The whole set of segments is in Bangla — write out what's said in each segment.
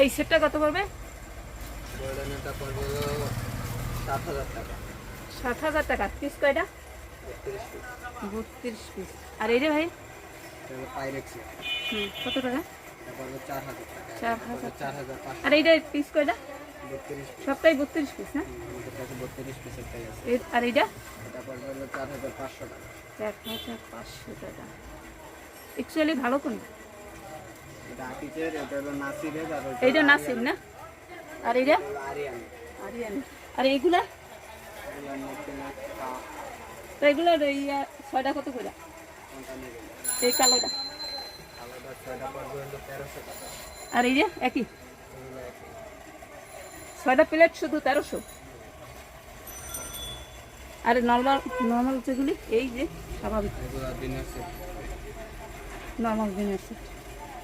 এই সেটটা কত পড়বে? সাত হাজার টাকা। পিস কয়টা? বত্রিশ পিস আর এই রে ভাই? কত টাকা? আর এইটা পিস কয়টা? সবটাই বত্রিশ পিস না? আর এইটা? চার হাজার পাঁচশো টাকা। অ্যাকচুয়ালি ভালো কোনটা এটা আকিজের এটা হলো নাসিরের আর ওইটা এইটা না? আর আর এইগুলা? তো ছয়টা কত করে? এই আর একই? ছয়টা প্লেট শুধু তেরোশো। আর নর্মাল নর্মাল যেগুলি, এই যে, স্বাভাবিক। নর্মাল দিনের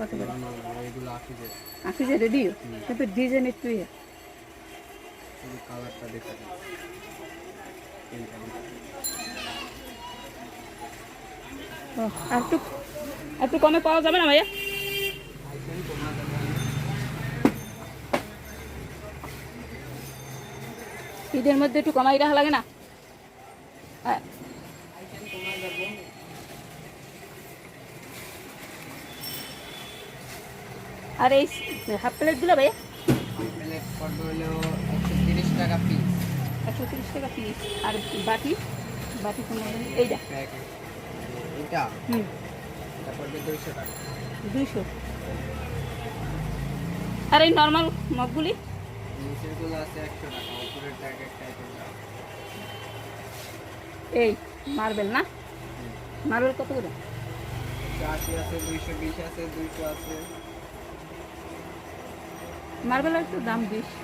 কত করে যে রেডিও? কিন্তু ডিজাইন একটু ইয়ে কালারটা দেখে আর একটু একটু কমে পাওয়া যাবে না ভাইয়া। ঈদের মধ্যে একটু কমাই রাখা লাগে না? আর এই হাফ প্লেটগুলো প্লেট পড়বে হলো একশো তিরিশ টাকা পিস একশো তিরিশ টাকা পিস আর বাটি? বাটি কোনো টাকা। দুইশো। আর এই নর্মাল মগগুলি? আছে একশো টাকা উপরের এই মার্বেল না? মার্বেল কত করে? আছে, দুইশো, বিশ আছে, দুইশো আছে। মার্বেলের একটু দাম বেশি।